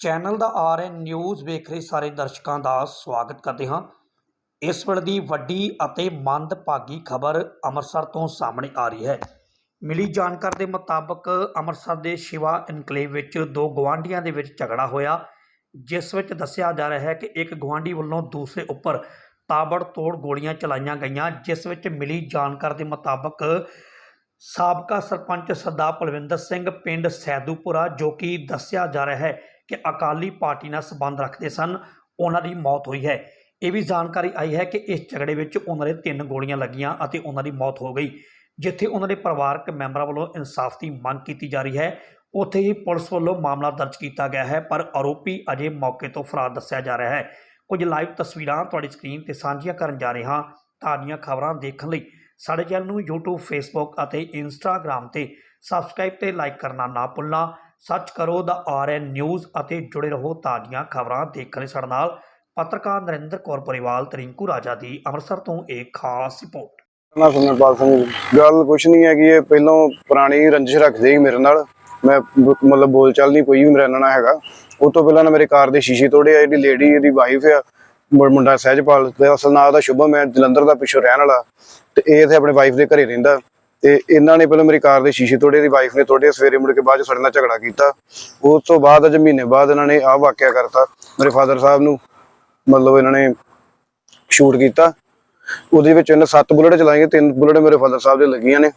Channel ਦਾ R N news ਵੇਖ ਰਹੇ ਸਾਰੇ ਦਰਸ਼ਕਾਂ ਦਾ ਸਵਾਗਤ ਕਰਦੇ ਹਾਂ। ਇਸ ਵੇਲੇ ਦੀ ਵੱਡੀ ਅਤੇ ਮੰਦਭਾਗੀ ਖਬਰ ਅੰਮ੍ਰਿਤਸਰ ਤੋਂ ਸਾਹਮਣੇ ਆ ਰਹੀ ਹੈ। ਮਿਲੀ ਜਾਣਕਾਰੀ ਦੇ ਮੁਤਾਬਕ ਅੰਮ੍ਰਿਤਸਰ ਦੇ ਸ਼ਿਵਾ ਇਨਕਲੇਵ ਵਿੱਚ ਦੋ ਗਵਾਂਢੀਆਂ ਦੇ ਵਿੱਚ ਝਗੜਾ ਹੋਇਆ, ਜਿਸ ਵਿੱਚ ਦੱਸਿਆ ਜਾ ਰਿਹਾ ਹੈ ਕਿ ਇੱਕ ਗਵਾਂਢੀ ਵੱਲੋਂ ਦੂਸਰੇ ਉੱਪਰ ਤਾਬੜਤੋੜ ਗੋਲੀਆਂ ਚਲਾਈਆਂ ਗਈਆਂ, ਜਿਸ ਵਿੱਚ ਮਿਲੀ ਜਾਣਕਾਰੀ ਦੇ ਮੁਤਾਬਕ ਸਾਬਕਾ ਸਰਪੰਚ ਸਰਦਾਰ ਪਲਵਿੰਦਰ ਸਿੰਘ, ਪਿੰਡ ਸੈਦੂਪੁਰਾ, ਜੋ ਕਿ ਦੱਸਿਆ ਜਾ ਰਿਹਾ ਹੈ ਕਿ ਅਕਾਲੀ ਪਾਰਟੀ ਨਾਲ ਸੰਬੰਧ ਰੱਖਦੇ ਸਨ, ਉਹਨਾਂ ਦੀ ਮੌਤ ਹੋਈ ਹੈ। ਇਹ ਵੀ ਜਾਣਕਾਰੀ ਆਈ ਹੈ ਕਿ ਇਸ ਝਗੜੇ ਵਿੱਚ ਉਹਨਾਂ ਦੇ ਤਿੰਨ ਗੋਲੀਆਂ ਲੱਗੀਆਂ ਅਤੇ ਉਹਨਾਂ ਦੀ ਮੌਤ ਹੋ ਗਈ, ਜਿੱਥੇ ਉਹਨਾਂ ਦੇ ਪਰਿਵਾਰਕ ਮੈਂਬਰਾਂ ਵੱਲੋਂ ਇਨਸਾਫ ਦੀ ਮੰਗ ਕੀਤੀ ਜਾ ਰਹੀ ਹੈ। ਉੱਥੇ ਹੀ ਪੁਲਿਸ ਵੱਲੋਂ ਮਾਮਲਾ ਦਰਜ ਕੀਤਾ ਗਿਆ ਹੈ, ਪਰ ਆਰੋਪੀ ਅਜੇ ਮੌਕੇ ਤੋਂ ਫਰਾਰ ਦੱਸਿਆ ਜਾ ਰਿਹਾ ਹੈ। ਕੁਝ ਲਾਈਵ ਤਸਵੀਰਾਂ ਤੁਹਾਡੀ ਸਕਰੀਨ ਤੇ ਸਾਂਝੀਆਂ ਕਰਨ ਜਾ ਰਹੇ ਹਾਂ, ਤਾਜ਼ੀਆਂ ਖਬਰਾਂ ਦੇਖਣ ਲਈ ਸਾਡੇ ਚੈਨਲ ਨੂੰ YouTube, Facebook ਅਤੇ Instagram ਤੇ ਸਬਸਕ੍ਰਾਈਬ ਤੇ ਲਾਈਕ ਕਰਨਾ ਨਾ ਭੁੱਲਣਾ। ਸਰਚ ਕਰੋ, ਦਾ ਆਰਐਨ ਨਿਊਜ਼ ਅਤੇ ਜੁੜੇ ਰਹੋ ਤਾਜ਼ੀਆਂ ਖਬਰਾਂ ਦੇਖਣ ਲਈ ਸਾਡੇ ਨਾਲ ਪੱਤਰਕਾਰ ਨਰਿੰਦਰ ਕੌਰ ਪਰਿਵਾਲ ਤਰਿੰਕੂ ਰਾਜਾ ਦੀ ਅੰਮ੍ਰਿਤਸਰ ਤੋਂ ਇੱਕ ਖਾਸ ਰਿਪੋਰਟ। ਨਾ ਸੁਮਰਪਾਲ ਸਿੰਘ, ਗੱਲ ਕੁਛ ਨਹੀਂ ਹੈ ਇਹ ਪਹਿਲਾਂ ਪੁਰਾਣੀ ਰੰਜਿਸ਼ ਰੱਖਦੇ ਸੀ ਮੇਰੇ ਨਾਲ। ਮੈਂ ਬ- ਮਤਲਬ ਬੋਲ ਚਾਲ ਨਹੀਂ ਕੋਈ ਵੀ ਮੇਰੇ ਨਾਲ ਹੈਗਾ। ਉਹ ਤੋਂ ਪਹਿਲਾਂ ਨਾ ਮੇਰੇ ਕਾਰ ਦੇ ਸ਼ੀਸ਼ੇ ਤੋੜੇ ਆ ਜਿਹੜੀ ਲੇਡੀ ਇਹਦੀ ਵਾਈਫ ਆ ਮੁੰ- ਮੁੰਡਾ ਸਹਿਜਪਾਲ। ਤੇ ਅਸਲ ਨਾਂ ਦਾ ਸ਼ੁਭਮ ਹੈ, ਜਲੰਧਰ ਦਾ ਪਿੱਛੋਂ ਰਹਿਣ ਵਾਲਾ। ਤੇ ਇਹ ਇੱਥੇ ਆਪਣੇ ਵਾਈਫ ਦੇ ਘਰੇ ਰਹਿੰਦਾ। ਤੇ ਇਹਨਾਂ ਨੇ ਪਹਿਲਾਂ ਮੇਰੀ ਕਾਰ ਦੇ ਸ਼ੀਸ਼ੇ ਤੋੜੇ ਦੀ ਵਾਈਫ ਨੇ ਤੋੜੇ, ਸਵੇਰੇ ਮੁੜ ਕੇ ਬਾਅਦ ਸਾਡੇ ਨਾਲ ਝਗੜਾ ਕੀਤਾ। ਉਸ ਤੋਂ ਬਾਅਦ ਅਜ ਮਹੀਨੇ ਬਾਅਦ ਇਹਨਾਂ ਨੇ ਆਹ ਵਾਕਿਆ ਕਰਤਾ, ਮੇਰੇ ਫਾਦਰ ਸਾਹਿਬ ਨੂੰ, ਮਤਲਬ ਇਹਨਾਂ ਨੇ ਸ਼ੂਟ ਕੀਤਾ। ਉਹਦੇ ਵਿੱਚ ਇਹਨੇ ਸੱਤ ਬੁਲਟ ਚਲਾਈਆਂ, ਤਿੰਨ ਬੁਲਟ ਮੇਰੇ ਫਾਦਰ ਸਾਹਿਬ ਦੇ ਲੱਗੀਆਂ ਨੇ।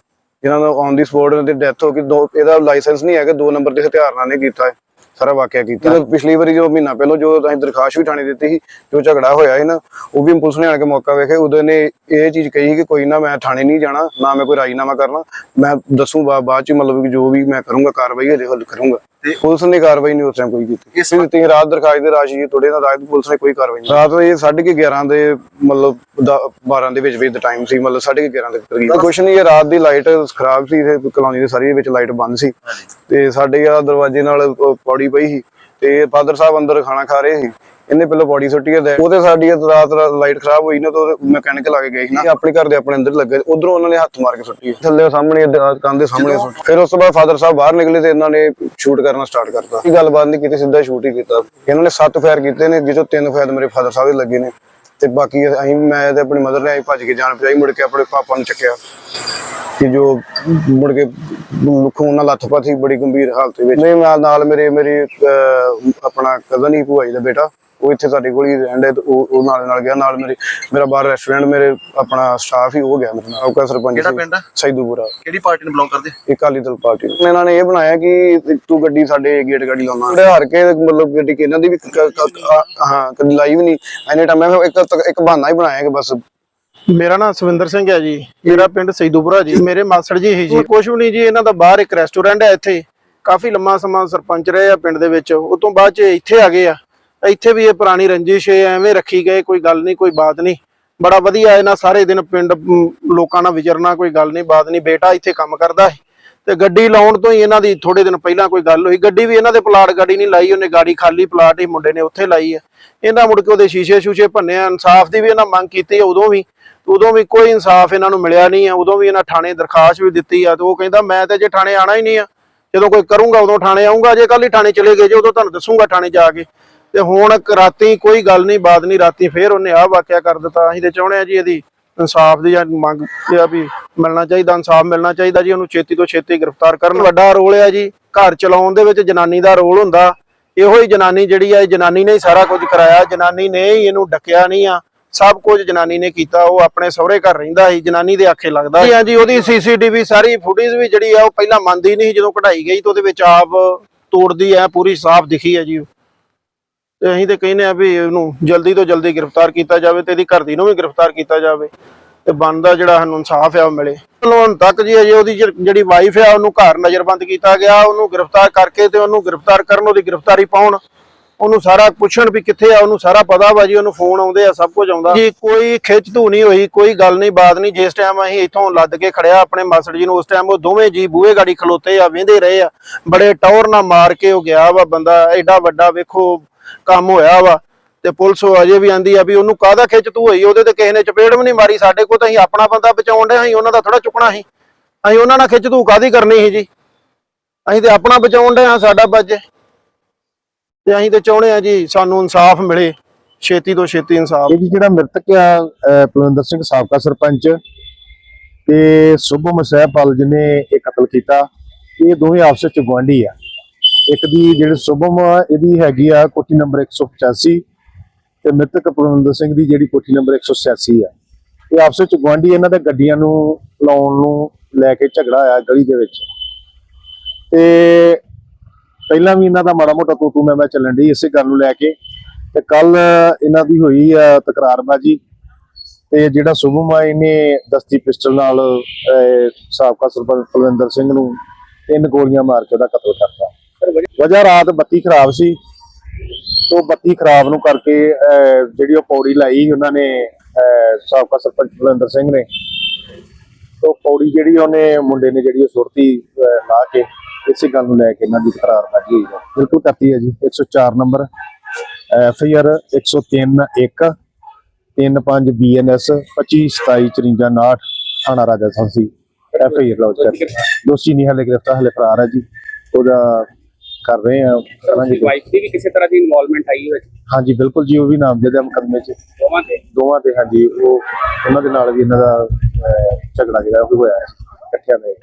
ਇਹਨਾਂ ਦਾ ਔਨ ਦੀ ਸਪੋਟ ਤੇ ਡੈਥ ਹੋ ਗਈ ਦੋ, ਇਹਦਾ ਲਾਇਸੈਂਸ ਨਹੀਂ ਹੈਗਾ, ਦੋ ਨੰਬਰ ਦੇ ਹਥਿਆਰ ਨਾਲ ਨੇ ਕੀਤਾ ਹੈ। ਸਾਰਾ ਵਾਕਿਆ ਕੀਤਾ। ਇਹਦਾ ਪਿਛਲੀ ਵਾਰੀ ਜੋ ਮਹੀਨਾ ਪਹਿਲਾਂ ਜੋ ਅਸੀਂ ਦਰਖਾਸਤ ਵੀ ਥਾਣੇ ਦਿੱਤੀ ਸੀ, ਜੋ ਝਗੜਾ ਹੋਇਆ ਸੀ ਨਾ, ਉਹ ਵੀ ਪੁਲਿਸ ਨੇ ਆਣ ਕੇ ਮੌਕਾ ਵੇਖੇ ਉਦੋਂ ਨੇ ਇਹ ਚੀਜ਼ ਕਹੀ ਕਿ ਕੋਈ ਨਾ ਮੈਂ ਥਾਣੇ ਨਹੀਂ ਜਾਣਾ, ਨਾ ਮੈਂ ਕੋਈ ਰਾਜੀਨਾਮਾ ਕਰਨਾ। ਮੈਂ ਦੱਸੂ ਬਾ- ਬਾਅਦ ਚ ਮਤਲਬ ਜੋ ਵੀ ਮੈਂ ਕਰੂੰਗਾ, ਕਾਰਵਾਈ ਹਜੇ ਹੱਲ ਕਰੂੰਗਾ। ਤੇ- ਪੁਲਿਸ ਨੇ ਕਾਰਵਾਈ ਨਹੀਂ ਉਸ ਟਾਈਮ ਕੋਈ ਕੀਤੀ। ਇਸ ਦਿੱਤੀ ਰਾਤ ਦਰਖਾਸਤ ਦੇ ਰਾਸ਼ੀ ਥੋੜੇ ਨਾਲ ਰਾਤ ਪੁਲਿਸ ਨੇ ਕੋਈ ਕਾਰਵਾਈ ਨਹੀਂ ਰਾਤ ਇਹ 11:30 ਦੇ ਮਤਲਬ 12 ਦੇ ਵਿੱਚ ਵਿੱਚ ਦਾ ਟਾਈਮ ਸੀ ਮਤਲਬ 11:30 ਦੇ ਕਰੀਬ। ਕੁਛ ਨਹੀਂ ਇਹ ਰਾਤ ਦੀ ਲਾਈਟ ਖਰਾਬ ਸੀ ਤੇ ਕਲੋਨੀ ਦੇ ਸਾਰੀ ਵਿੱਚ ਲਾਈਟ ਬੰਦ ਸੀ। ਤੇ ਸਾਡੇ ਆ ਦਰਵਾਜ਼ੇ ਨਾਲ ਪੌੜੀ ਪਈ ਸੀ। ਤੇ ਫਾਦਰ ਸਾਹਿਬ ਅੰਦਰ ਖਾਣਾ ਖਾ ਰਹੇ ਸੀ। ਇਹਨੇ ਪਹਿਲਾਂ ਬੋਡੀ ਸੁੱਟੀ ਹੈ ਉਹ ਤੇ ਸਾਡੀ ਰਾਤ ਲਾਈਟ ਖਰਾਬ ਹੋਈ ਨਾ ਤਾਂ ਮੈਕੈਨਿਕ ਲਾ ਕੇ ਗਏ ਸੀ ਨਾ। ਆਪਣੇ ਘਰ ਦੇ ਆਪਣੇ ਅੰਦਰ ਲੱਗੇ ਉਧਰੋਂ ਉਹਨਾਂ ਨੇ ਹੱਥ ਮਾਰ ਕੇ ਸੁੱਟੀ। ਥੱਲੇ ਸਾਹਮਣੇ ਦ- ਕੰਨ ਦੇ ਸਾਹਮਣੇ ਸੁੱਟੀ। ਫਿਰ ਉਸ ਤੋਂ ਬਾਅਦ ਫਾਦਰ ਸਾਹਿਬ ਬਾਹਰ ਨਿਕਲੇ ਤੇ ਇਹਨਾਂ ਨੇ ਸ਼ੂਟ ਕਰਨਾ ਸਟਾਰਟ ਕਰਤਾ। ਇਹ ਗੱਲਬਾਤ ਨਹੀਂ ਕੀਤੀ ਸਿੱਧਾ ਸ਼ੂਟ ਹੀ ਕੀਤਾ। ਇਹਨਾਂ ਨੇ ਸੱਤ ਫਾਇਰ ਕੀਤੇ ਨੇ ਜਿਹਚੋਂ ਤਿੰਨ ਫਾਇਰ ਮੇਰੇ ਫਾਦਰ ਸਾਹਿਬ ਦੇ ਲੱਗੇ ਨੇ। ਤੇ ਬਾਕੀ ਅਸੀਂ ਮੈਂ ਤੇ ਆਪਣੀ ਮਦਰ ਨੇ ਅਸੀਂ ਭੱਜ ਕੇ ਜਾਣ ਪਈ ਮੁੜ ਕੇ ਆਪਣੇ ਪਾਪਾ ਨੂੰ ਚੱਕਿਆ। ਕਿ ਜੋ ਮੁੜ ਕੇ ਖੂਨ ਨਾਲ ਲੱਥਪੱਥ ਬੜੀ ਗੰਭੀਰ ਹਾਲਤ ਵਿੱਚ। ਨਹੀਂ ਨਾਲ ਨਾਲ ਮੇਰੇ ਮੇਰੇ ਆਪਣਾ ਕਜ਼ਨ ਹੀ ਭੂਆ ਜੀ ਦਾ ਬੇਟਾ ਉਹ ਇੱਥੇ ਸਾਡੇ ਕੋਲ ਹੀ ਰਹਿੰਦਾ ਤੇ ਉਹ ਨਾਲ ਨਾਲ ਗਿਆ। ਨਾਲ ਮੇਰੇ ਮੇਰਾ ਬਾਹਰ ਰੈਸਟੋਰੈਂਟ ਮੇਰੇ ਆਪਣਾ ਸਟਾਫ ਹੀ ਹੋ ਗਿਆ ਮੇਰੇ ਨਾਲ। ਔਕਾ ਸਰਪੰਚ ਕਿਹੜਾ ਪਿੰਡ ਆ? ਸੈਦੂਪੁਰਾ। ਕਿਹੜੀ ਪਾਰਟੀ ਨੂੰ ਬਿਲੋਂਗ ਕਰਦੇ? ਇਹ ਅਕਾਲੀ ਦਲ ਪਾਰਟੀ। ਨੂੰ। ਇਹਨਾਂ ਨੇ ਇਹ ਬਣਾਇਆ ਕਿ ਤੂੰ ਗੱਡੀ ਸਾਡੇ ਗੇਟ ਗਾੜੀ ਲਾਉਣਾ। ਉਹਦੇ ਹਾਰ ਕੇ ਮਤਲਬ ਗੱਡੀ ਕਿ ਇਹਨਾਂ ਦੀ ਵੀ ਹਾਂ ਕਦੀ ਲਾਈ ਵੀ ਨਹੀਂ। ਐਨੇ ਟਾਈਮ ਮੈਂ ਇੱਕ ਇੱਕ ਬਹਾਨਾ ਹੀ ਬਣਾਇਆ ਕਿ ਬਸ ਮੇਰਾ ਨਾਮ ਸਵਿੰਦਰ ਸਿੰਘ ਹੈ ਜੀ। ਮੇਰਾ ਪਿੰਡ ਸੈਦੂਪੁਰਾ ਜੀ। ਮੇਰੇ ਮਾਸੜ ਜੀ ਹੀ ਜੀ। ਕੁਛ ਵੀ ਨਹੀਂ ਜੀ, ਇਹਨਾਂ ਦਾ ਬਾਹਰ ਇੱਕ ਰੈਸਟੋਰੈਂਟ ਹੈ ਇੱਥੇ। ਕਾਫੀ ਲੰਮਾ ਸਮਾਂ ਸਰਪੰਚ ਰਹੇ ਆ ਪਿੰਡ ਦੇ ਵਿੱਚ। ਉਹ ਤੋਂ ਬਾਅਦ ਚ ਇੱਥੇ ਆ ਗਏ ਆ। ਇੱਥੇ ਵੀ ਇਹ ਪੁਰਾਣੀ ਰੰਜਿਸ਼ ਹੈ, ਐਵੇਂ ਰੱਖੀ ਗਏ, ਕੋਈ ਗੱਲ ਨਹੀਂ, ਕੋਈ ਬਾਤ ਨਹੀਂ। ਬੜਾ ਵਧੀਆ ਇਹਨਾਂ ਸਾਰੇ ਦਿਨ ਪਿੰਡ ਲੋਕਾਂ ਨਾਲ ਵਿਚਰਨਾ, ਕੋਈ ਗੱਲ ਨਹੀਂ, ਬਾਤ ਨਹੀਂ। ਬੇਟਾ ਇੱਥੇ ਕੰਮ ਕਰਦਾ ਹੈ ਤੇ ਗੱਡੀ ਲਾਉਣ ਤੋਂ ਹੀ ਇਹਨਾਂ ਦੀ ਥੋੜੇ ਦਿਨ ਪਹਿਲਾਂ ਕੋਈ ਗੱਲ ਹੋਈ। ਗੱਡੀ ਵੀ ਇਹਨਾਂ ਦੇ ਪਲਾਟ ਗਾੜੀ ਨਹੀਂ ਲਾਈ, ਉਹਨੇ ਗਾੜੀ ਖਾਲੀ ਪਲਾਟ ਹੀ ਮੁੰਡੇ ਨੇ ਉੱਥੇ ਲਾਈ ਆ। ਇਹਨਾਂ ਮੁੜ ਕੇ ਉਹਦੇ ਸ਼ੀਸ਼ੇ ਸ਼ੂਸ਼ੇ ਭੰਨੇ ਇਨਸਾਫ ਦੀ ਵੀ ਇਹਨਾਂ ਮੰਗ ਕੀਤੀ, ਉਦੋਂ ਵੀ ਉਦੋਂ ਵੀ ਕੋਈ ਇਨਸਾਫ ਇਹਨਾਂ ਨੂੰ ਮਿਲਿਆ ਨਹੀਂ ਆ, ਉਦੋਂ ਵੀ ਇਹਨਾਂ ਥਾਣੇ ਦਰਖਾਸਤ ਵੀ ਦਿੱਤੀ ਆ ਤੇ ਉਹ ਕਹਿੰਦਾ ਮੈਂ ਤੇ ਜੇ ਥਾਣੇ ਆਣਾ ਹੀ ਨਹੀਂ ਆ, ਜਦੋਂ ਕੋਈ ਕਰੂੰਗਾ ਉਦੋਂ ਥਾਣੇ ਆਉਂਗਾ ਜੇ ਕੱਲ ਹੀ ਥਾਣੇ ਚਲੇ ਗਏ ਜੇ ਉਦੋਂ ਤੁਹਾਨੂੰ ਦੱਸੂਗਾ ਥਾਣੇ ਜਾ ਕੇ। ਤੇ ਹੁਣ ਰਾਤੀ ਕੋਈ ਗੱਲ ਨਹੀਂ ਬਾਤ ਨਹੀਂ, ਰਾਤੀ ਫੇਰ ਉਹਨੇ ਆਹ ਵਾਕਿਆ ਕਰ ਦਿੱਤਾ। ਅਸੀਂ ਤੇ ਚਾਹੁੰਦੇ ਆ ਜੀ ਇਹਦੀ ਇਨਸਾਫ ਦੀ ਮੰਗ ਇਹ ਆ ਵੀ ਮਿਲਣਾ ਚਾਹੀਦਾ, ਇਨਸਾਫ ਮਿਲਣਾ ਚਾਹੀਦਾ ਜੀ, ਉਹਨੂੰ ਛੇਤੀ ਤੋਂ ਛੇਤੀ ਗ੍ਰਿਫਤਾਰ ਕਰਨ। ਵੱਡਾ ਰੋਲ ਆ ਜੀ, ਘਰ ਚਲਾਉਣ ਦੇ ਵਿੱਚ ਜਨਾਨੀ ਦਾ ਰੋਲ ਹੁੰਦਾ। ਇਹੋ ਹੀ ਜਨਾਨੀ ਜਿਹੜੀ ਆ ਜਨਾਨੀ ਨੇ ਹੀ ਸਾਰਾ ਕੁਝ ਕਰਾਇਆ, ਜਨਾਨੀ ਨੇ ਹੀ ਇਹਨੂੰ ਡੱਕਿਆ ਨਹੀਂ ਆ। ਸਭ ਕੁਝ ਜਨਾਨੀ ਨੇ ਕੀਤਾ, ਉਹ ਆਪਣੇ ਸਹੁਰੇ ਘਰ ਰਹਿੰਦਾ ਸੀ, ਜਨਾਨੀ ਦੇ ਆਖੇ ਲੱਗਦਾ ਸੀ। ਹਾਂਜੀ, ਉਹਦੀ ਸੀਸੀਟੀਵੀ ਸਾਰੀ ਫੁਟੇਜ ਵੀ ਜਿਹੜੀ ਆ, ਉਹ ਪਹਿਲਾਂ ਮੰਨਦੀ ਨਹੀਂ ਜਦੋਂ ਕਢਾਈ ਗਈ ਤਾਂ ਉਹਦੇ ਵਿੱਚ ਆਪ ਤੋੜਦੀ ਆ ਪੂਰੀ ਸਾਫ਼ ਦਿਖੀ ਆ ਜੀ ਤੇ ਅਸੀਂ ਤੇ ਕਹਿੰਦੇ ਆ ਵੀ ਇਹਨੂੰ ਜਲਦੀ ਤੋਂ ਜਲਦੀ ਗ੍ਰਿਫਤਾਰ ਕੀਤਾ ਜਾਵੇ ਤੇ ਇਹਦੀ ਘਰ ਦੀ ਨੂੰ ਵੀ ਗ੍ਰਿਫਤਾਰ ਕੀਤਾ ਜਾਵੇ ਤੇ ਬਣਦਾ ਜਿਹੜਾ ਸਾਨੂੰ ਇਨਸਾਫ ਆ ਉਹ ਮਿਲੇ। ਹੁਣ ਤੱਕ ਜੀ ਅਜੇ ਉਹਦੀ ਜਿਹੜੀ- ਜਿਹੜੀ ਵਾਈਫ ਆ, ਉਹਨੂੰ ਘਰ ਨਜ਼ਰਬੰਦ ਕੀਤਾ ਗਿਆ, ਉਹਨੂੰ ਗ੍ਰਿਫਤਾਰ ਕਰਕੇ ਤੇ ਉਹਨੂੰ ਗ੍ਰਿਫਤਾਰ ਕਰਨ, ਉਹਦੀ ਗ੍ਰਿਫਤਾਰੀ ਪਾਉਣ। ਉਹਨੂੰ ਸਾਰਾ ਪੁੱਛਣ ਵੀ ਕਿੱਥੇ ਆ, ਉਹਨੂੰ ਸਾਰਾ ਪਤਾ ਵਾ ਜੀ, ਉਹਨੂੰ ਫੋਨ ਆਉਂਦੇ ਆ, ਸਭ ਕੁਝ ਆਉਂਦਾ। ਜੀ, ਕੋਈ ਖਿੱਚ ਧੂ ਨਹੀਂ ਹੋਈ, ਕੋਈ ਗੱਲ ਨਹੀਂ, ਬਾਤ ਨਹੀਂ। ਜਿਸ ਟਾਈਮ ਅਸੀਂ ਇੱਥੋਂ ਲੱਦ ਕੇ ਖੜਿਆ ਆਪਣੇ ਮਾਸੜ ਜੀ ਨੂੰ, ਉਸ ਟਾਈਮ ਉਹ ਦੋਵੇਂ ਜੀ ਬੂਹੇ ਗਾੜੀ ਖਲੋਤੇ ਆ ਵੇਂਦੇ ਰਹੇ ਆ। ਬੜੇ ਟੌਰ ਨਾਲ ਮਾਰ ਕੇ ਉਹ ਗਿਆ ਵਾ ਬੰਦਾ, ਐਡਾ ਵੱਡਾ ਵੇਖੋ ਕੰਮ ਹੋਇਆ ਵਾ। ਤੇ ਪੁਲਿਸ ਉਹ ਅਜੇ ਵੀ ਆਂਦੀ ਆ ਵੀ ਉਹਨੂੰ ਕਾਹਦਾ ਖਿੱਚ ਤੂ ਹੋਈ, ਉਹਦੇ ਤੇ ਕਿਸੇ ਨੇ ਚਪੇੜ ਵੀ ਨਹੀਂ ਮਾਰੀ। ਸਾਡੇ ਕੋਲ ਤਾਂ ਅਸੀਂ ਆਪਣਾ ਬੰਦਾ ਬਚਾਉਣ ਦੇ ਅਸੀਂ ਉਹਨਾਂ ਦਾ ਥੋੜਾ ਚੁੱਕਣਾ ਸੀ। ਅਸੀਂ ਉਹਨਾਂ ਨਾਲ ਖਿੱਚ ਤੂ ਕਾਦੀ ਕਰਨੀ ਸੀ ਜੀ? ਅਸੀਂ ਤੇ ਆਪਣਾ ਬਚਾਉਣ ਦੇ ਆ ਸਾਡਾ ਬੱਜੇ। ਤੇ ਅਸੀਂ ਤੇ ਚਾਹੁੰਦੇ ਆ ਜੀ ਸਾਨੂੰ ਇਨਸਾਫ ਮਿਲੇ, ਛੇਤੀ ਤੋਂ ਛੇਤੀ ਇਨਸਾਫ। ਇਹ ਜੀ ਜਿਹੜਾ ਮ੍ਰਿਤਕ ਆ ਪਲਵਿੰਦਰ ਸਿੰਘ ਸਾਬਕਾ ਸਰਪੰਚ ਤੇ ਸੁਭਮ ਸਹਿਪਾਲ ਜਿਹਨੇ ਇਹ ਕਤਲ ਕੀਤਾ, ਇਹ ਦੋਵੇਂ ਆਪਸ ਵਿੱਚ ਗੁਆਂਢੀ ਆ। ਇੱਕ ਦੀ ਜਿਹੜੀ ਸੁਭਮ ਇਹਦੀ ਹੈਗੀ ਆ ਕੋਠੀ ਨੰਬਰ 185 ਤੇ ਮ੍ਰਿਤਕ ਪਰਵਿੰਦਰ ਸਿੰਘ ਦੀ ਜਿਹੜੀ ਕੋਠੀ ਨੰਬਰ 186 ਆ। ਇਹ ਆਪਸ ਵਿੱਚ ਗੁਆਂਢੀ ਇਹਨਾਂ ਦੇ ਗੱਡੀਆਂ ਨੂੰ ਲਾਉਣ ਨੂੰ ਲੈ ਕੇ ਝਗੜਾ ਆਇਆ ਗਲੀ ਦੇ ਵਿੱਚ। ਤੇ ਪਹਿਲਾਂ ਵੀ ਇਹਨਾਂ ਦਾ ਮਾੜਾ ਮੋਟਾ ਤੂੰ ਤੂੰ ਮੈਂ ਮੈਂ ਚੱਲਣ ਦੀ ਇਸੇ ਗੱਲ ਨੂੰ ਲੈ ਕੇ। ਤੇ ਕੱਲ ਇਹਨਾਂ ਦੀ ਹੋਈ ਆ ਤਕਰਾਰਬਾਜੀ। ਤੇ ਜਿਹੜਾ ਸੁਭਮ ਆ ਇਹਨੇ ਦਸਤੀ ਪਿਸਟਲ ਨਾਲ ਸਾਬਕਾ ਸਰਪੰਚ ਕੁਲਵਿੰਦਰ ਸਿੰਘ ਨੂੰ ਤਿੰਨ ਗੋਲੀਆਂ ਮਾਰ ਕੇ ਉਹਦਾ ਕਤਲ ਕਰਤਾ ਵਜ੍ਹਾ ਰਾਤ ਬੱਤੀ ਖਰਾਬ ਸੀ। ਤੋਂ ਬੱਤੀ ਖਰਾਬ ਨੂੰ ਕਰਕੇ ਅਹ, ਜਿਹੜੀ ਉਹ ਪੌੜੀ ਲਾਈ ਉਹਨਾਂ ਨੇ ਅਹ, ਸਾਬਕਾ ਸਰਪੰਚ ਕੁਲਵਿੰਦਰ ਸਿੰਘ ਨੇ। ਤੋਂ ਪੌੜੀ ਜਿਹੜੀ ਉਹਨੇ ਮੁੰਡੇ ਨੇ ਜਿਹੜੀ ਉਹ ਸੁਰਤੀ ਅਹ, ਲਾ ਕੇ ਇਸੇ ਗੱਲ ਨੂੰ ਲੈ ਕੇ ਇਹਨਾਂ ਦੀ ਤਕਰਾਰਬਾਜੀ ਹੋਈ ਹੈ। ਬਿਲਕੁਲ ਕੱਤੀ ਹੈ ਜੀ। 104 number F I R 103 1 35 BNS 25 27 54 59 ਥਾਣਾ Raja Sansi F I R lodge ਕਰ ਦੋਸ਼ੀ ਨਹੀਂ ਹਲੇ ਗ੍ਰਿਫਤਾਰ ਹਲੇ ਫਰਾਰ ਹੈ ਜੀ। ਉਹਦਾ ਕਰ ਰਹੇ ਆ ਕਰਾਂਗੇ। ਵਾਈਫ ਦੀ ਵੀ ਕਿਸੇ ਤਰ੍ਹਾਂ ਦੀ ਇਨਵੋਲਵਮੈਂਟ ਆਈ ਵਿੱਚ ਹਾਂਜੀ ਬਿਲਕੁਲ ਜੀ ਉਹ ਵੀ ਨਾਮਜ਼ਦ ਹੈ ਮੁਕੱਦਮੇ 'ਚ। ਦੋਵਾਂ ਤੇ ਦੋਵਾਂ ਤੇ ਹਾਂਜੀ। ਉਹ ਉਹਨਾਂ ਦੇ ਨਾਲ ਵੀ ਇਹਨਾਂ ਦਾ ਝਗੜਾ ਜਿਹੜਾ ਹੋਇਆ ਹੈ। ਇਕੱਠਿਆਂ ਦਾ।